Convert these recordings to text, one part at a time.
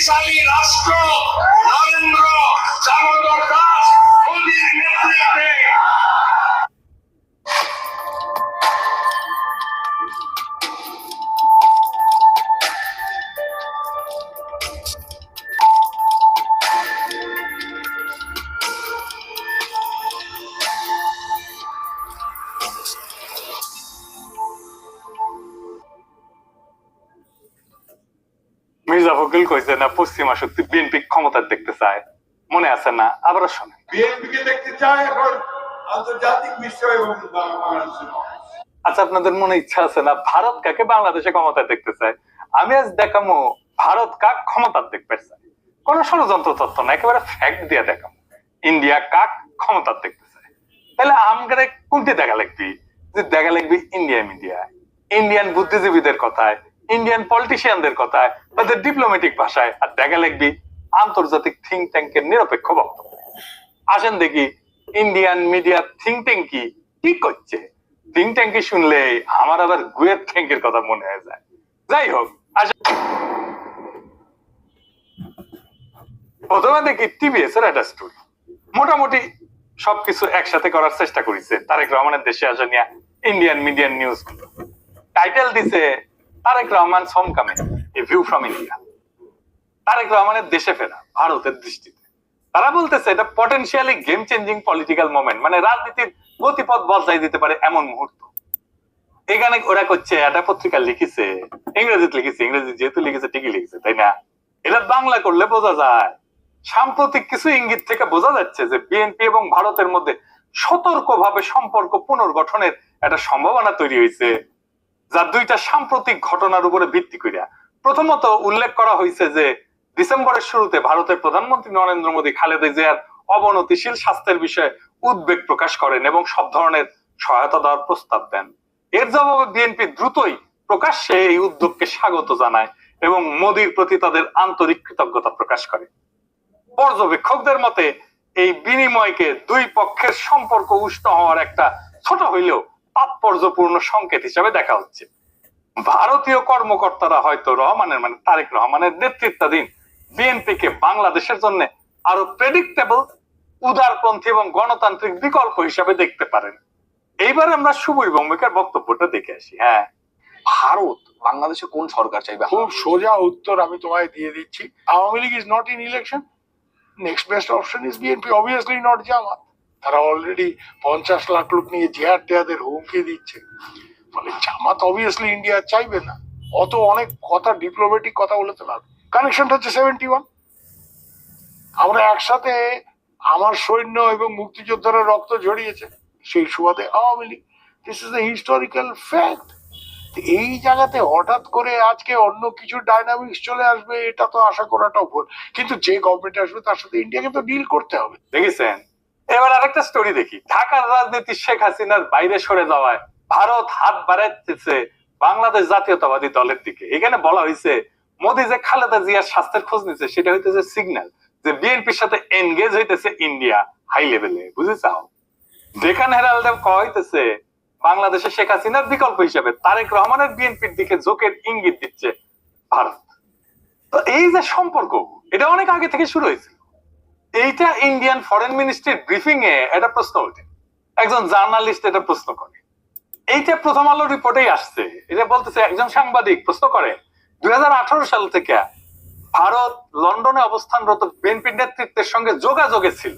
শক্তিশালী রাষ্ট্র কইছে না পশ্চিমা শক্তি বিএনপি ক্ষমতা দেখতে চায়। মনে আছে না আবারও শোনেন। বিএনপিকে দেখতে চায় এখন আন্তর্জাতিক বিশ্ব এবং আচ্ছা আপনাদের মনে ইচ্ছা আছে না ভারত কাকে বাংলাদেশে ক্ষমতা দেখতে চায়? আমি আজ দেখামো ভারত কাক ক্ষমতা দেখতে চায়? কোন ষড়যন্ত্র তত্ত্ব না একেবারে ফ্যাক্ট দিয়ে দেখামো ইন্ডিয়া কাক ক্ষমতা দেখতে চায়? তাহলে আমগারে কোনটি দেখা লাগবি? যে দেখা লাগবি ইন্ডিয়া মিডিয়া ইন্ডিয়ান বুদ্ধিজীবীদের কথায় ইন্ডিয়ান পলিটিশিয়ানদের কথায় তাদের ডিপ্লোম্যাটিক ভাষায়, আর দেখা লাগবি আন্তর্জাতিক থিঙ্ক ট্যাঙ্কের নিরপেক্ষ বক্তব্য। আসেন দেখি ইন্ডিয়ান মিডিয়া থিঙ্ক ট্যাঙ্ক কি কি করছে? থিঙ্ক ট্যাঙ্কি শুনলে আমার আবার গুয়ের ট্যাঙ্কের কথা মনে হয়ে যায়। যাই হোক প্রথমে দেখি টিভিএস এর একটা স্টোরি মোটামুটি সবকিছু একসাথে করার চেষ্টা করেছে তারেক রহমানের দেশে আসা নিয়ে ইন্ডিয়ান মিডিয়ান নিউজ টাইটেল দিছে Tarique Rahman সমকামে a view from India Tarique রহমানের দেশে ফেরা, ভারতের দৃষ্টিতে। তারা বলতেছে, এটা potentially game changing political moment মানে রাজনীতির গতিপথ বদলাই দিতে পারে এমন মুহূর্ত। এখানে ওরা করছে, একটা পত্রিকা লিখেছে, ইংরেজিতে লিখেছে, ইংরেজি যেহেতু লিখেছে, ঠিকই লিখেছে, তাই না? এটা বাংলা করলে বোঝা যায়। সাম্প্রতিক কিছু ইঙ্গিত থেকে বোঝা যাচ্ছে যে বিএনপি এবং ভারতের মধ্যে সতর্কভাবে সম্পর্ক পুনর্গঠনের একটা সম্ভাবনা তৈরি হয়েছে। যা দুইটা সাম্প্রতিক ঘটনার উপরে ভিত্তি করিয়া। প্রথমত উল্লেখ করা হয়েছে যে, ডিসেম্বরের শুরুতে ভারতের প্রধানমন্ত্রী নরেন্দ্র মোদী খালেদা জিয়ার অবনতিশীল স্বাস্থ্যের বিষয়ে উদ্বেগ প্রকাশ করেন এবং সব ধরনের সহায়তা দেওয়ার প্রস্তাব দেন। এর জবাবে বিএনপি দ্রুতই প্রকাশ্যে এই উদ্যোগকে স্বাগত জানায় এবং মোদীর প্রতি তাদের আন্তরিক কৃতজ্ঞতা প্রকাশ করে। পর্যবেক্ষকদের মতে, এই বিনিময়কে দুই পক্ষের সম্পর্ক উষ্ণ হওয়ার একটা ছোট হইলেও তাৎপর্যপূর্ণ সংকেত হিসাবে দেখা হচ্ছে। ভারতীয় কর্মকর্তারা হয়তো রহমানের মানে তারেক রহমানের নেতৃত্বাধীন বিএনপি কে বাংলাদেশের জন্য আরও প্রেডিক্টেবল উদারপন্থী এবং গণতান্ত্রিক বিকল্প হিসাবে দেখতে পারেন। এইবার আমরা সুবীর ভৌমিকার বক্তব্যটা দেখে আসি। হ্যাঁ। ভারত বাংলাদেশে কোন সরকার চাইবে? খুব সোজা উত্তর আমি তোমায় দিয়ে দিচ্ছি। Awami League is not in election next best option is BNP obviously not Jamaat তারা অলরেডি পঞ্চাশ লাখ লোক নিয়ে জেহার টেয়াদের হুমকি দিচ্ছে। ফলে জামাত অবভিয়াসলি ইন্ডিয়া চাইবে না। অত অনেক কথা ডিপ্লোমেটিক কথা বলে তো লাভ কানেকশনটা হচ্ছে সেভেন্টি ওয়ান আমরা একসাথে আমার সৈন্য এবং মুক্তিযোদ্ধারা রক্ত ঝরিয়েছে, সেই সুবাদে Awami League. This is a historical fact এই জায়গাতে হঠাৎ করে আজকে অন্য কিছু ডাইনামিক্স চলে আসবে, এটা তো আশা করাটাও ভুল। কিন্তু যে গভর্নমেন্ট আসবে, তার সাথে ইন্ডিয়াকে তো ডিল করতে হবে। দেখেছেন? এবার আরেকটা স্টোরি দেখি। ঢাকার রাজনীতি শেখ হাসিনার বাইরে সরে যাওয়ায় ভারত হাত বাড়াইতেছে বাংলাদেশ জাতীয়তাবাদী দলের দিকে। এখানে বলা হয়েছে, মোদী যে খালেদা জিয়ার স্বাস্থ্যের খোঁজ নিচ্ছে, সেটা হইতেছে সিগন্যাল যে বিএনপির সাথে এনগেজ হইতেছে ইন্ডিয়া হাই লেভেলে বুঝেছাও ডেকান হেরাল্ডে কইতেছে বাংলাদেশে শেখ হাসিনার বিকল্প হিসেবে তারেক রহমানের বিএনপির দিকে ঝোঁকের ইঙ্গিত দিচ্ছে ভারত। তো এই যে সম্পর্ক, এটা অনেক আগে থেকে শুরু হয়েছিল। এইটা ইন্ডিয়ান ফরেন মিনিস্ট্রির ব্রিফিং এ একটা প্রশ্ন ওঠে। একজন জার্নালিস্ট এটা প্রশ্ন করে। এইটা প্রথম আলো রিপোর্টেই আসছে। এটা বলতেছে, একজন সাংবাদিক প্রশ্ন করে, দুই সাল থেকে ভারত লন্ডনে অবস্থানরত বিএনপির নেতৃত্বের সঙ্গে যোগাযোগে ছিল।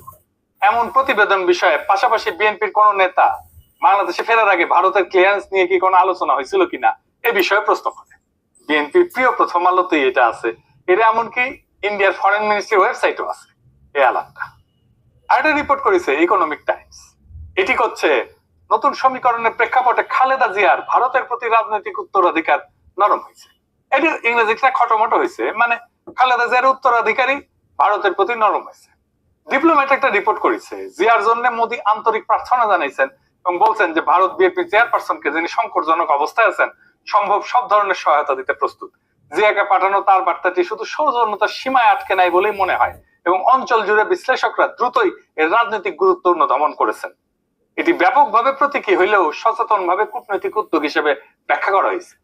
এমন প্রতিবেদন বিষয়ে পাশাপাশি বিএনপির কোন নেতা বাংলাদেশে ফেরার আগে ভারতের ক্লিয়ারেন্স নিয়ে কি কোনো আলোচনা হয়েছিল কিনা, এ বিষয়ে প্রশ্ন করে। বিএনপির প্রিয় প্রথম আলোতেই এটা আছে। এটা এমনকি ইন্ডিয়ার ফরেন মিনিস্ট্রি ওয়েবসাইটও আছে। এই আলাপটা আর রিপোর্ট করেছে ইকোনমিক টাইমস এটি নতুন সমীকরণের প্রেক্ষাপটে খালেদা জিয়ার ভারতের প্রতি রাজনৈতিক উত্তরাধিকার নরম হয়েছে। এটি ইংরেজিটা খটোমটো হয়েছে মানে খালেদা জিয়ার উত্তরাধিকারী ভারতের প্রতি নরম হয়েছে। ডিপ্লোম্যাট একটা রিপোর্ট করেছে, জিয়ার জন্য মোদী আন্তরিক প্রার্থনা জানাইছেন এবং বলছেন যে ভারত বিএনপি চেয়ারপারসনকে যিনি সংকটজনক অবস্থায় আছেন, সম্ভব সব ধরনের সহায়তা দিতে প্রস্তুত। জিয়াকে পাঠানো তার বার্তাটি শুধু সৌজন্যতার সীমায় আটকে নাই বলেই মনে হয়। এবং অঞ্চল জুড়ে বিশ্লেষকরা দ্রুতই এর রাজনৈতিক গুরুত্ব দমন করেছেন। এটি ব্যাপকভাবে প্রতীকী হইলেও সচেতনভাবে কূটনৈতিক উদ্যোগ হিসেবে ব্যাখ্যা করা হয়েছে।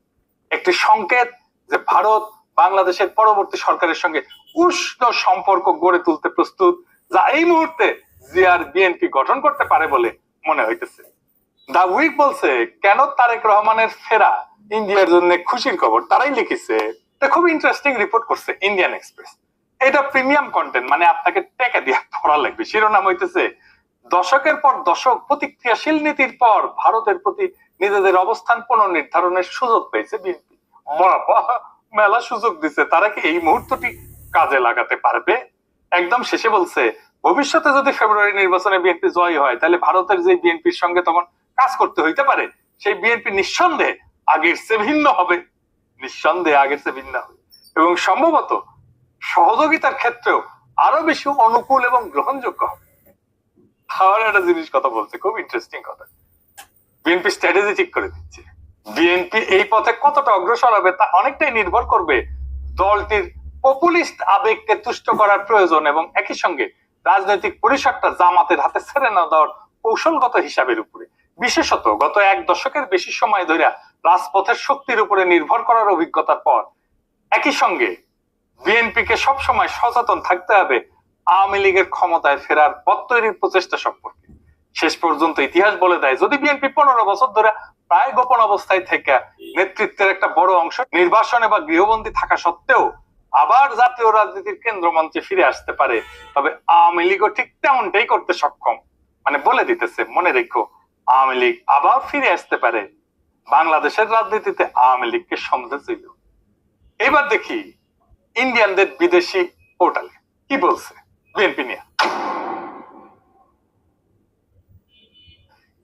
একটি সংকেত যে ভারত বাংলাদেশের পরবর্তী সরকারের সঙ্গে উষ্ণ সম্পর্ক গড়ে তুলতে প্রস্তুত, যা এই মুহূর্তে জিয়ার বিএনপি গঠন করতে পারে বলে মনে হইতেছে। দা উইক বলছে, কেন তারেক রহমানের ফেরা ইন্ডিয়ার জন্য খুশির খবর তারাই লিখেছে? খুব ইন্টারেস্টিং রিপোর্ট করছে ইন্ডিয়ান এক্সপ্রেস এটা প্রিমিয়াম কন্টেন্ট মানে আপনাকে টেকা দিয়ে পড়া লাগবে। শিরোনাম হইতেছে, দশকের পর দশক, প্রতিক্রিয়াশীল নীতির পর ভারতের প্রতি নিজেদের অবস্থান পুনর্নির্ধারণের সুযোগ পেয়েছে বিএনপি। মেলা সুযোগ দিছে, তারা কি এই মুহূর্তটি কাজে লাগাতে পারবে? একদম শেষে বলছে, ভবিষ্যতে যদি ফেব্রুয়ারি নির্বাচনে বিএনপি জয় হয়, তাহলে ভারতের যে বিএনপির সঙ্গে তখন কাজ করতে হইতে পারে, সেই বিএনপি নিঃসন্দেহে আগের চেয়ে ভিন্ন হবে। নিঃসন্দেহে আগের চেয়ে ভিন্ন হবে। এবং সম্ভবত সহযোগিতার ক্ষেত্রেও আরও বেশি অনুকূল এবং গ্রহণযোগ্য হবে। আবার একটা জিনিস কথা বলছে, খুব ইন্টারেস্টিং কথা। বিএনপি স্ট্র্যাটেজি ঠিক করে দিচ্ছে। বিএনপি এই পথে কতটা অগ্রসর হবে তা অনেকটাই নির্ভর করবে দলটির পপুলিস্ট আবেগকে তুষ্ট করার প্রয়োজন এবং একই সঙ্গে রাজনৈতিক পরিসরটা জামাতের হাতে ছেড়ে না দেওয়ার কৌশলগত হিসাবের উপরে। বিশেষত গত এক দশকের বেশি সময় ধরে রাজপথের শক্তির উপরে নির্ভর করার অভিজ্ঞতার পর একই সঙ্গে বিএনপিকে সবসময় সচেতন থাকতে হবে আওয়ামী লীগের ক্ষমতায় ফেরার পথ তৈরির প্রচেষ্টা সম্পর্কে। শেষ পর্যন্ত ইতিহাস বলে দেয়, যদি বিএনপি পনেরো বছর ধরে প্রায় গোপন অবস্থায় থেকে নেতৃত্বের একটা বড় অংশ নির্বাসনে বা গৃহবন্দী থাকা সত্ত্বেও আবার জাতীয় রাজনীতির কেন্দ্র মঞ্চে ফিরে আসতে পারে, তবে আওয়ামী লীগও ঠিক তেমনটাই করতে সক্ষম। মানে বলে দিতেছে, মনে রেখো, আওয়ামী লীগ আবার ফিরে আসতে পারে। বাংলাদেশের রাজনীতিতে আওয়ামী লীগকে সমঝে ছিল। এবার দেখি ইন্ডিয়ানদের বিদেশি পোর্টালে। কি বলছে বিএনপি নিয়ে?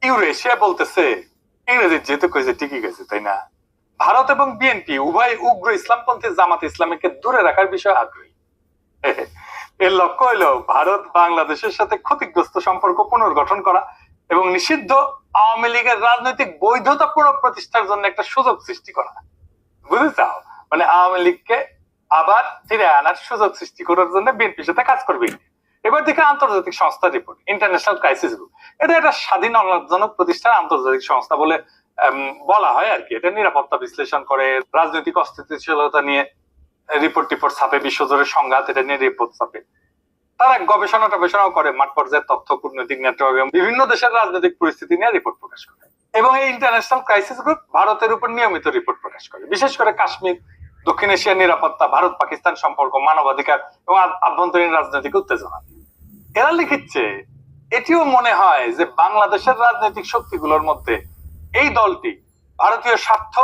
ইউরেশিয়া বলতেছে, ইংরেজি যেহেতু কয়েছে ঠিকই গেছে তাই না? ভারত এবং বিএনপি উভয় উগ্র ইসলামপন্থী জামাত ইসলামীকে দূরে রাখার বিষয়ে আগ্রহী। এর লক্ষ্য হলো ভারত বাংলাদেশের সাথে ক্ষতিগ্রস্ত সম্পর্ক পুনর্গঠন করা এবং নিষিদ্ধ আওয়ামী লীগের রাজনৈতিক বৈধতা পুনঃপ্রতিষ্ঠার জন্য একটা সুযোগ সৃষ্টি করা। চাও মানে আওয়ামী লীগকে আবার ফিরে আনার সুযোগ সৃষ্টি করার জন্য বিএনপির সাথে কাজ করবে। এবার দেখে আন্তর্জাতিক সংস্থা রিপোর্ট ইন্টারন্যাশনাল ক্রাইসিস গ্রুপ এটা একটা স্বাধীন অলাভজনক প্রতিষ্ঠান, আন্তর্জাতিক সংস্থা বলে বলা হয় আর কি। এটা নিরাপত্তা বিশ্লেষণ করে, রাজনৈতিক অস্থিতিশীলতা নিয়ে রিপোর্ট টিপোর্ট ছাপে বিশ্বজোরে সংঘাত, এটা নিয়ে রিপোর্ট ছাপে। তারা গবেষণা টবেষণাও করে, মাঠ পর্যায়ে তথ্য, কূটনৈতিক নেটওয়ার্ক এবং বিভিন্ন দেশের রাজনৈতিক পরিস্থিতি নিয়ে রিপোর্ট প্রকাশ করে। এবং এই ইন্টারন্যাশনাল ক্রাইসিস গ্রুপ ভারতের উপর নিয়মিত রিপোর্ট প্রকাশ করে। বিশেষ করে কাশ্মীর দক্ষিণ এশিয়ার নিরাপত্তা, ভারত, পাকিস্তান সম্পর্ক, মানবাধিকার এবং আভ্যন্তরীণ রাজনৈতিক উত্তেজনা। এরা লিখিচ্ছে, এটিও মনে হয় যে বাংলাদেশের রাজনৈতিক শক্তিগুলোর মধ্যে এই দলটি ভারতীয় স্বার্থ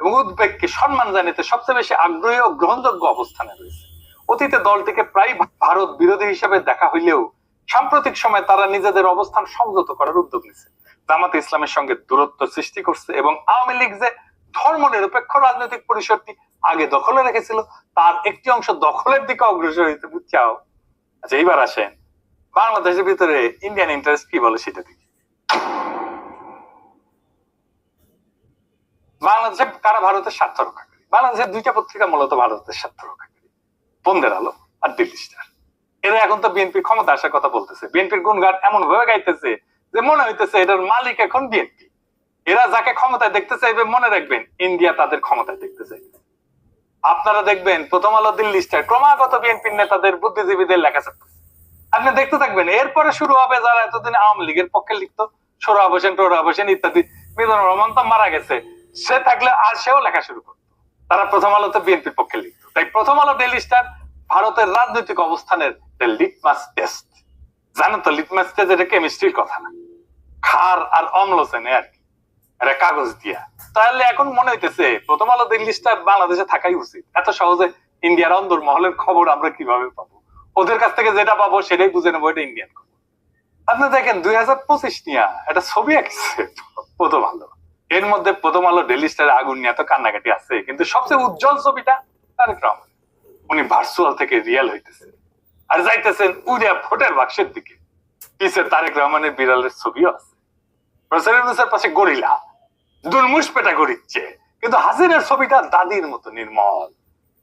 এবং উদ্বেগকে সম্মান জানাতে সবচেয়ে বেশি আগ্রহী ও গ্রহণযোগ্য অবস্থানে রয়েছে। অতীতে দলটিকে প্রায় ভারত বিরোধী হিসেবে দেখা হইলেও সাম্প্রতিক সময়ে তারা নিজেদের অবস্থান সংযত করার উদ্যোগ নিচ্ছে জামাতে ইসলামের সঙ্গে দূরত্ব সৃষ্টি করছে এবং আওয়ামী লীগ যে ধর্ম নিরপেক্ষ রাজনৈতিক পরিসরটি আগে দখলে রেখেছিল, তার একটি অংশ দখলের দিকে অগ্রসর হইতে বুঝছাও আচ্ছা এইবার আসেন। বাংলাদেশের ভিতরে ইন্ডিয়ান ইন্টারেস্ট কি বলে সেটা দেখি। বাংলাদেশে কারা ভারতের স্বার্থ রক্ষা করে? বাংলাদেশের দুইটা পত্রিকা মূলত ভারতের স্বার্থ রক্ষা করে। বন্দের আলো আর দিল্লি স্টার এরা এখন তো বিএনপি ক্ষমতা আসার কথা বলতেছে। বিএনপির গুণগান এমন ভাবে গাইতেছে যে মনে হইতেছে এটার মালিক এখন বিএনপি এরা যাকে ক্ষমতায় দেখতে চাইবে মনে রাখবেন ইন্ডিয়া তাদের ক্ষমতায় দেখতে চাইবে। আপনারা দেখবেন প্রথম আলো দিল্লি স্টার ক্রমাগত বিএনপির নেতাদের বুদ্ধিজীবীদের লেখা থাকতেছে আপনি দেখতে থাকবেন, এরপরে শুরু হবে যারা এতদিন আওয়ামী লীগের পক্ষে লিখতো, সোহরাব হোসেন, টোহরাব হোসেন ইত্যাদি, মিজানুর রহমান তো মারা গেছে। সে থাকলে আর সেও লেখা শুরু করতো। তারা প্রথম আলোতে বিএনপির পক্ষে লিখতো। তাই প্রথম আলো ডেইলি স্টার ভারতের রাজনৈতিক অবস্থানের লিটমাস টেস্ট জানো তো লিটমাস টেস্ট এটা কেমিস্ট্রির কথা না। খার আর অম্ল চেনে আর এটা কাগজ দিয়া। তাহলে এখন মনে হইতেছে, প্রথম আলো দিল্লি স্টার বাংলাদেশে থাকাই উচিত। এত সহজে ইন্ডিয়ার অন্দর মহলের খবর আমরা কীভাবে পাবো? ওদের কাছ থেকে যেটা পাবো, সেটাই বুঝে নেব, এটা ইন্ডিয়ান খবর। আপনি দেখেন, দুই হাজার পঁচিশ নিয়ে একটা ছবি আঁকছে প্রথম আলো। এর মধ্যে প্রথম আলো ডেলি স্টার আগুন নিয়ে এত কান্নাকাটি আছে, কিন্তু সবচেয়ে উজ্জ্বল ছবিটা তারেক রহমান। উনি ভার্চুয়াল থেকে রিয়েল হইতেছে। আর যাইতেছেন উড়িয়া ভোটের বাক্সের দিকে। পিছে তারেক রহমানের বিড়ালের ছবিও আছে। প্রফেসর ইউনুসের পাশে গরিলা। দুর্মুষ পেটা গড়িচ্ছে কিন্তু হাসিনের ছবিটা দাদির মতো নির্মল।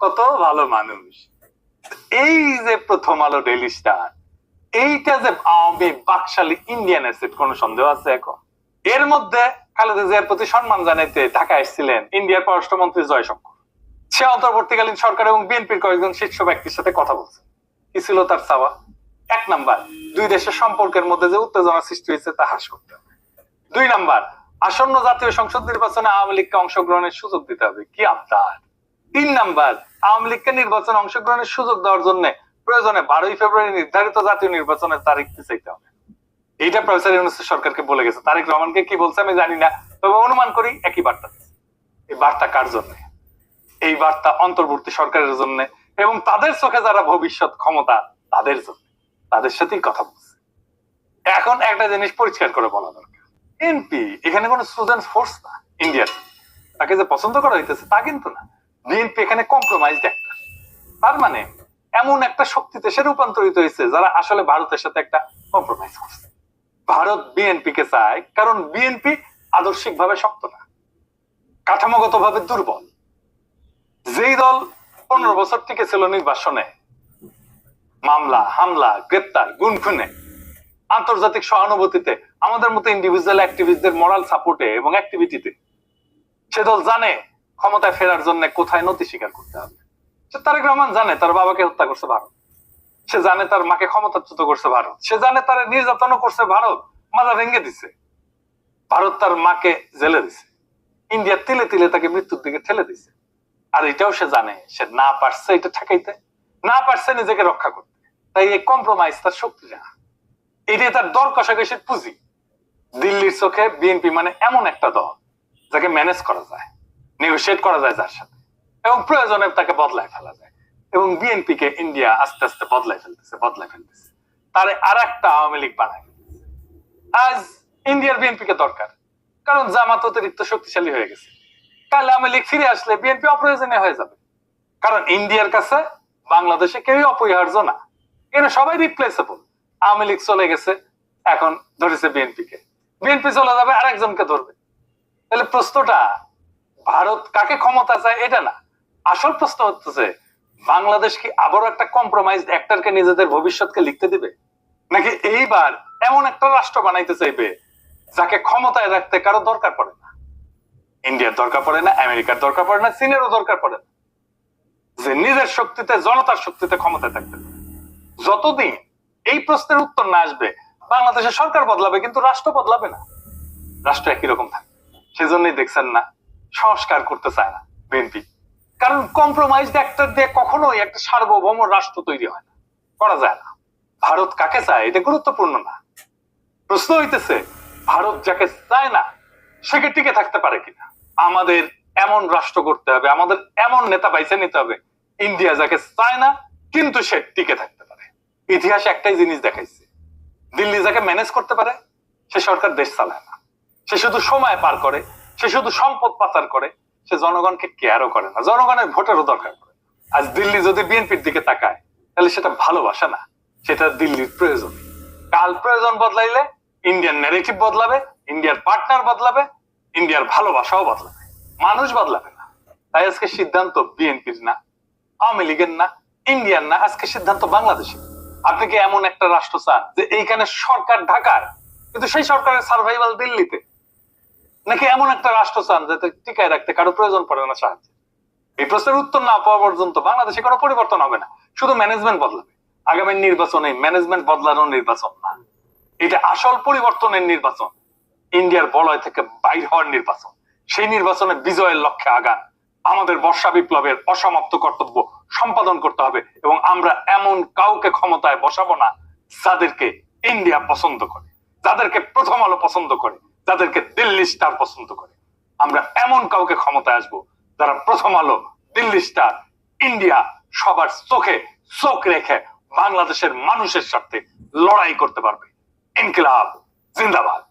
কত ভালো মানুষ। এই যে প্রথম আলো ডেইলি স্টার, এইটা যে আওয়ামী বাকশালী ইন্ডিয়ান অ্যাসেট, কোন সন্দেহ আছে এখন? এর মধ্যে খালেদা জিয়ার প্রতি সম্মান জানাইতে ঢাকা এসেছিলেন ইন্ডিয়ার পররাষ্ট্রমন্ত্রী জয়শঙ্কর। সে অন্তর্বর্তীকালীন সরকার এবং বিএনপির কয়েকজন শীর্ষ ব্যক্তির সাথে কথা বলছে। কি ছিল তার চাওয়া? এক নাম্বার, দুই দেশের সম্পর্কের মধ্যে যে উত্তেজনা সৃষ্টি হয়েছে তা হ্রাস করতে হবে। দুই নাম্বার আসন্ন জাতীয় সংসদ নির্বাচনে আওয়ামী লীগকে অংশগ্রহণের সুযোগ দিতে হবে। কি আবদার? তিন নাম্বার, আওয়ামী লীগকে নির্বাচনে অংশগ্রহণের সুযোগ দেওয়ার জন্য প্রয়োজনে বারোই ফেব্রুয়ারি নির্ধারিত জাতীয় নির্বাচনের তারিখ চাইতে হবে। এইটা প্রফেসর ইউনুস সরকারকে বলে গেছে। তারেক রহমানকে কি বলছে আমি জানি না, তবে অনুমান করি একই বার্তা এই বার্তা কার জন্য? এই বার্তা অন্তর্বর্তী সরকারের জন্য এবং তাদের চোখে যারা ভবিষ্যৎ ক্ষমতা, তাদের জন্য। তাদের সাথেই কথা বলছে। এখন একটা জিনিস পরিষ্কার করে বলা দরকার। এনপি এখানে কোনো স্টুডেন্ট ফোর্স না ইন্ডিয়ার তাকে যে পছন্দ করা হইতেছে তা কিন্তু না। বিএনপি এখানে কম্প্রোমাইজড একটা। তার মানে এমন একটা শক্তিতে সে রূপান্তরিত হয়েছে যারা আসলে ভারতের সাথে একটা কম্প্রোমাইজ করছে। ভারত বিএনপি কে চায়, কারণ বিএনপি আদর্শিক ভাবে শক্ত না। কাঠামোগত ভাবে দুর্বল। যেই দল পনেরো বছর থেকে ছিল নির্বাসনে, মামলা, হামলা, গ্রেপ্তার গুণ খুনে আন্তর্জাতিক সহানুভূতিতে, আমাদের মতো ইন্ডিভিজুয়াল অ্যাক্টিভিস্টদের মরাল সাপোর্টে এবং অ্যাক্টিভিটিতে সে দল জানে ক্ষমতায় ফেরার জন্য কোথায় নতি স্বীকার করতে হবে। সে তারেক রহমান জানে তার বাবাকে হত্যা করছে ভারত। সে জানে তার মাকে ক্ষমতাচ্যুত করছে ভারত। সে জানে তার নির্যাতনও করছে ভারত। মাজা ভেঙে দিছে। ভারত তার মাকে জেলে দিছে। ইন্ডিয়া তিলে তিলে তাকে মৃত্যুর দিকে ঠেলে দিছে। আর এটাও সে জানে, সে না পারছে এটা ঠেকাইতে, না পারছে নিজেকে রক্ষা করতে। তাই এই কম্প্রোমাইজ তার শক্তি না এটাই তার দর কষাকষির পুঁজি। দিল্লির চোখে বিএনপি মানে এমন একটা দল, যাকে ম্যানেজ করা যায় নেগোসিয়েট করা যায় যার সাথে, এবং প্রয়োজনে তাকে বদলায় ফেলা যায়, এবং বিএনপি কে ইন্ডিয়া আস্তে আস্তে বদলাই ফেলতেছে বদলাই ফেলতেছে। তারে আর একটা আওয়ামী লীগ বানায় আজ ইন্ডিয়ার বিএনপি কে দরকার, কারণ জামাত অতিরিক্ত শক্তিশালী হয়ে গেছে। কাল আওয়ামী লীগ ফিরে আসলে বিএনপি অপ্রয়োজনীয় হয়ে যাবে। কারণ ইন্ডিয়ার কাছে বাংলাদেশে কেউই অপরিহার্য না। এখানে সবাই রিপ্লেসেবল আওয়ামী লীগ চলে গেছে, এখন ধরেছে বিএনপি কে বিএনপি চলে যাবে, আরেকজনকে ধরবে। তাহলে প্রশ্নটা, ভারত কাকে ক্ষমতা চায় এটা না। আসল প্রশ্ন হচ্ছে, বাংলাদেশ কি আবারও একটা কম্প্রোমাইজ অ্যাক্টরকে নিজেদের ভবিষ্যৎকে লিখতে দিবে? নাকি এইবার এমন একটা রাষ্ট্র বানাইতে চাইবে, যাকে ক্ষমতায় রাখতে কারও দরকার পড়ে না? ইন্ডিয়ার দরকার পড়ে না, আমেরিকার দরকার পড়ে না, চীনেরও দরকার পড়ে না। যে নিজের শক্তিতে, জনতার শক্তিতে ক্ষমতায় থাকতে। যতদিন এই প্রশ্নের উত্তর না আসবে বাংলাদেশের সরকার বদলাবে, কিন্তু রাষ্ট্র বদলাবে না। রাষ্ট্র একই রকম থাকবে সেজন্যই দেখছেন না, সংস্কার করতে চায় না বিএনপি। কারণ কম্প্রোমাইজ অ্যাক্টর দিয়ে কখনোই একটা সার্বভৌম রাষ্ট্র তৈরি হয় না। করা যায় না। ভারত কাকে চায়, এটা গুরুত্বপূর্ণ না। প্রশ্ন হইতেছে, ভারত যাকে চায় না সেকে টিকে থাকতে পারে কিনা? আমাদের এমন রাষ্ট্র করতে হবে, আমাদের এমন নেতা বাইছে নিতে হবে, ইন্ডিয়া যাকে চায় না, কিন্তু সে টিকে থাকতে ইতিহাস একটাই জিনিস দেখাইছে। দিল্লি যাকে ম্যানেজ করতে পারে, সে সরকার দেশ চালায় না। সে শুধু সময় পার করে, সে শুধু সম্পদ পাচার করে, সে জনগণকে কেয়ারও করে না। জনগণের ভোটেরও দরকার পড়ে। আজ দিল্লি যদি বিএনপির দিকে তাকায়, তাহলে সেটা ভালোবাসা না, সেটা দিল্লির প্রয়োজন। কাল প্রয়োজন বদলাইলে ইন্ডিয়ান ন্যারেটিভ বদলাবে ইন্ডিয়ার পার্টনার বদলাবে ইন্ডিয়ার ভালোবাসাও বদলাবে। মানুষ বদলাবে না। তাই আজকে সিদ্ধান্ত বিএনপির না, আওয়ামী লীগের না ইন্ডিয়ান না, আজকে সিদ্ধান্ত বাংলাদেশের। আপনি কি এমন একটা রাষ্ট্র চান যে এইখানে সরকার ঢাকার? কিন্তু সেই সরকারের সার্ভাইভাল দিল্লিতে। নাকি এমন একটা রাষ্ট্র চান যাতে টিকায় রাখতে কারও প্রয়োজন পড়ে না সাহায্য? এই প্রশ্নের উত্তর না পাওয়া পর্যন্ত বাংলাদেশে কোনো পরিবর্তন হবে না। শুধু ম্যানেজমেন্ট বদলাবে। আগামী নির্বাচনে ম্যানেজমেন্ট বদলানোর নির্বাচন না। এটা আসল পরিবর্তনের নির্বাচন। ইন্ডিয়ার বলয় থেকে বাইর হওয়ার নির্বাচন। সেই নির্বাচনে বিজয়ের লক্ষ্যে আগান। আমাদের বর্ষা বিপ্লবের অসমাপ্ত কর্তব্য সম্পাদন করতে হবে এবং আমরা এমন কাউকে ক্ষমতায় বসাবো না যাদেরকে ইন্ডিয়া পছন্দ করে, যাদেরকে প্রথম আলো পছন্দ করে, যাদেরকে দিল্লি স্টার পছন্দ করে। আমরা এমন কাউকে ক্ষমতায় আসব যারা প্রথম আলো দিল্লি স্টার, ইন্ডিয়া সবার চোখে চোখ রেখে বাংলাদেশের মানুষের সাথে লড়াই করতে পারবে। ইনকিলাব, জিন্দাবাদ।